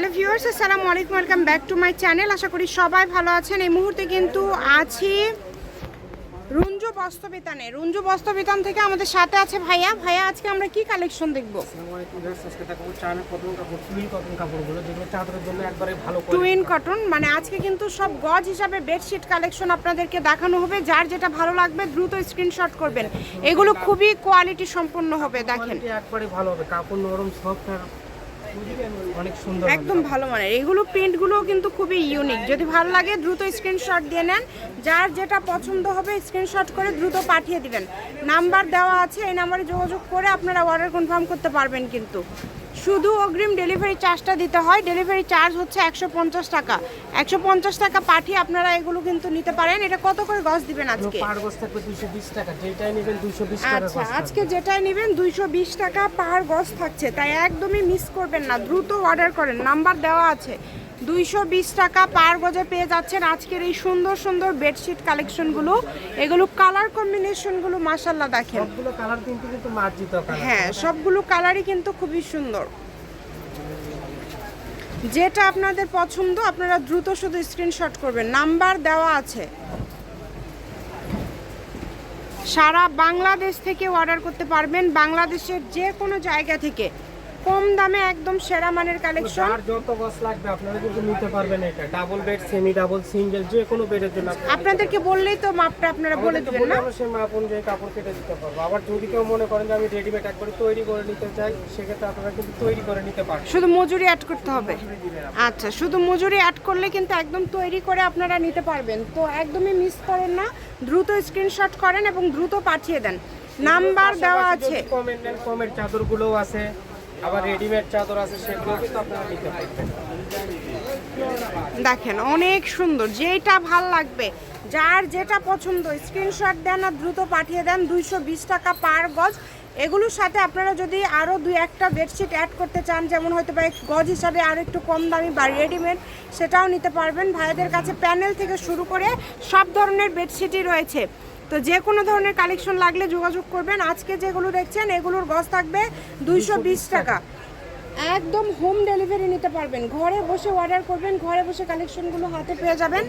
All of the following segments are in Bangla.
হ্যালো ভিউয়ার্স আসসালামু আলাইকুম welcome back to my channel. আশা করি সবাই ভালো আছেন। এই মুহূর্তে কিন্তু আছি রুঞ্জু বস্ত্রবিতানে। রুঞ্জু বস্ত্রবিতান থেকে আমাদের সাথে আছে ভাইয়া। ভাইয়া আজকে আমরা কি কালেকশন দেখব? টুইন কটন মানে আজকে কিন্তু সব গজ হিসাবে বেডশিট কালেকশন আপনাদেরকে দেখানো হবে। যার যেটা ভালো লাগবে দ্রুত স্ক্রিনশট করবেন। এগুলো খুবই কোয়ালিটি সম্পন্ন হবে দেখেন। একবারে ভালো হবে। কাপড় নরম সফট অনেক সুন্দর একদম ভালো মানের এগুলো প্রিন্টগুলোও কিন্তু খুবই ইউনিক যদি ভালো লাগে দ্রুত স্ক্রিনশট দিয়ে নেন। যার যেটা পছন্দ হবে স্ক্রিনশট করে দ্রুত পাঠিয়ে দিবেন। নাম্বার দেওয়া আছে এই নাম্বারে যোগাযোগ করে আপনারা অর্ডার কনফার্ম করতে পারবেন কিন্তু। শুধু অগ্রিম ডেলিভারি চার্জটা দিতে হয়। ডেলিভারি চার্জ হচ্ছে একশো পঞ্চাশ টাকা। একশো পঞ্চাশ টাকা পাঠিয়ে আপনারা এগুলো কিন্তু নিতে পারেন। এটা কত করে গজ দিবেন আজকে? আচ্ছা আজকে যেটাই নেবেন দুইশো বিশ টাকা পাহাড় গজ থাকছে। তাই একদমই মিস করবেন না। দ্রুত অর্ডার করেন। নাম্বার দেওয়া আছে। দুইশো বিশ টাকা পার গজে পেয়ে যাচ্ছেন আজকের এই সুন্দর সুন্দর বেডশিট কালেকশনগুলো। এগুলো কালার কম্বিনেশনগুলো মাসাল্লাহ দেখেন। সবগুলো কালার কিন্তু কিন্তু মার্জিত কালার। হ্যাঁ সবগুলো কালারই কিন্তু খুবই সুন্দর। যেটা আপনাদের পছন্দ আপনারা দ্রুত শুধু স্ক্রিনশট করবেন। নাম্বার দেওয়া আছে। সারা বাংলাদেশ থেকে অর্ডার করতে পারবেন। বাংলাদেশের যে কোনো জায়গা থেকে। কম দামে একদম সেরা মানের কালেকশন যার যত গজ লাগবে আপনারা কিন্তু নিতে পারবেন এটা। Double bed semi double single যে কোনো বেডের জন্য আপনাদেরকে বললেই তো মাপটা আপনারা বলে দেবেন না? আমরা সেই মাপ অনুযায়ী কাপড় কেটে দিতে পারব। আবার যদি কেউ মনে করেন যে আমি রেডিমেড একবারে তৈরি করে নিতে চাই সেক্ষেত্রে আপনারা কিন্তু তৈরি করে নিতে পারবেন। শুধু মজুরি অ্যাড করতে হবে। আচ্ছা শুধু মজুরি অ্যাড করলে কিন্তু একদম তৈরি করে আপনারা নিতে পারবেন। তো একদমই মিস করেন না। দ্রুত স্ক্রিনশট করেন এবং দ্রুত পাঠিয়ে দেন। নাম্বার দেওয়া আছে। কমেন্ট কমেন্ট চাদরগুলোও আছে। আবার রেডিমেড চাদর আছে সেগুলো কিন্তু আপনারা নিতে পারবেন। দেখেন, অনেক সুন্দর, যেটা ভালো লাগবে। যার যেটা পছন্দ স্ক্রিনশট দেন আর দ্রুত পাঠিয়ে দেন, দুইশো বিশ টাকা পার গজ। এগুলোর সাথে আপনারা যদি আরও দুই একটা বেডশিট অ্যাড করতে চান, যেমন হয়তো বা গজ হিসাবে আরও একটু কম দামি বা রেডিমেড সেটাও নিতে পারবেন। ভাইদের কাছে প্যানেল থেকে শুরু করে সব ধরনের বেডশিটই রয়েছে। তো যে কোনো ধরনের কালেকশন লাগলে যোগাযোগ করবেন। আজকে যেগুলো দেখছেন এগুলোর গজ থাকবে দুইশো বিশ টাকা। একদম হোম ডেলিভারি নিতে পারবেন। ঘরে বসে অর্ডার করবেন ঘরে বসে কালেকশনগুলো হাতে পেয়ে যাবেন।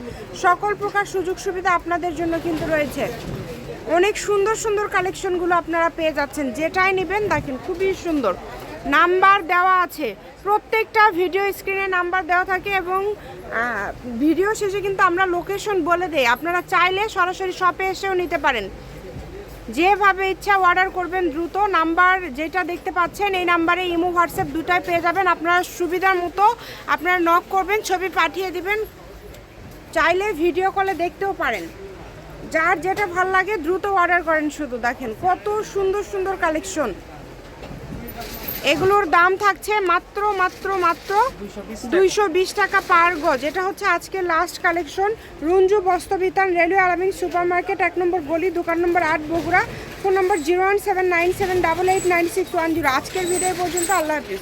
সকল প্রকার সুযোগ সুবিধা আপনাদের জন্য কিন্তু রয়েছে। অনেক সুন্দর সুন্দর কালেকশনগুলো আপনারা পেয়ে যাচ্ছেন। যেটাই নেবেন দেখেন খুবই সুন্দর। নাম্বার দেওয়া আছে। প্রত্যেকটা ভিডিও স্ক্রিনে নাম্বার দেওয়া থাকে এবং ভিডিও শেষে কিন্তু আমরা লোকেশন বলে দেই। আপনারা চাইলে সরাসরি শপে এসেও নিতে পারেন। যেভাবে ইচ্ছা অর্ডার করবেন দ্রুত নাম্বার যেটা দেখতে পাচ্ছেন, এই নাম্বারে ইমো, হোয়াটসঅ্যাপ দুটাই পেয়ে যাবেন। আপনারা সুবিধার মতো আপনারা নক করবেন, ছবি পাঠিয়ে দিবেন। চাইলে ভিডিও কলে দেখতেও পারেন। যার যেটা ভালো লাগে দ্রুত অর্ডার করেন শুধু। দেখেন কত সুন্দর সুন্দর কালেকশন এগুলোর দাম থাকছে মাত্র মাত্র মাত্র দুইশো বিশ টাকা পার গজ। এটা হচ্ছে আজকে last collection Ranju Bastrabitan, railway Alamin super market এক নম্বর গলি, দোকান নম্বর আট, Bogura. Phone number zero one seven nine seven double eight nine six one zero আজকের ভিডিও পর্যন্ত, আল্লাহ হাফিজ।